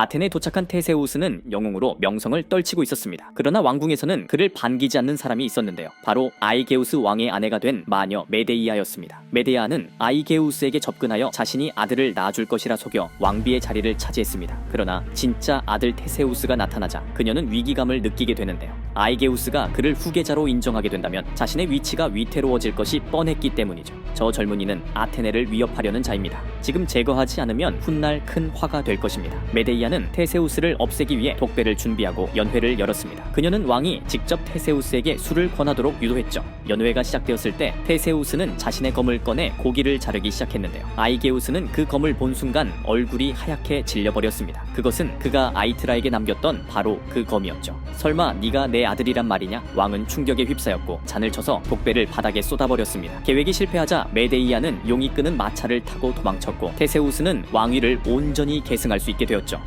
아테네에 도착한 테세우스는 영웅으로 명성을 떨치고 있었습니다. 그러나 왕궁에서는 그를 반기지 않는 사람이 있었는데요. 바로 아이게우스 왕의 아내가 된 마녀 메데이아였습니다. 메데이아는 아이게우스에게 접근하여 자신이 아들을 낳아줄 것이라 속여 왕비의 자리를 차지했습니다. 그러나 진짜 아들 테세우스가 나타나자 그녀는 위기감을 느끼게 되는데요. 아이게우스가 그를 후계자로 인정하게 된다면 자신의 위치가 위태로워질 것이 뻔했기 때문이죠. 저 젊은이는 아테네를 위협하려는 자입니다. 지금 제거하지 않으면 훗날 큰 화가 될 것입니다. 메데이아는 테세우스를 없애기 위해 독배를 준비하고 연회를 열었습니다. 그녀는 왕이 직접 테세우스에게 술을 권하도록 유도했죠. 연회가 시작되었을 때 테세우스는 자신의 검을 꺼내 고기를 자르기 시작했는데요. 아이게우스는 그 검을 본 순간 얼굴이 하얗게 질려버렸습니다. 그것은 그가 아이트라에게 남겼던 바로 그 검이었죠. 설마 네가 내 아들이란 말이냐? 왕은 충격에 휩싸였고 잔을 쳐서 독배를 바닥에 쏟아버렸습니다. 계획이 실패하 자 메데이아는 용이 끄는 마차를 타고 도망쳤고 테세우스는 왕위를 온전히 계승할 수 있게 되었죠.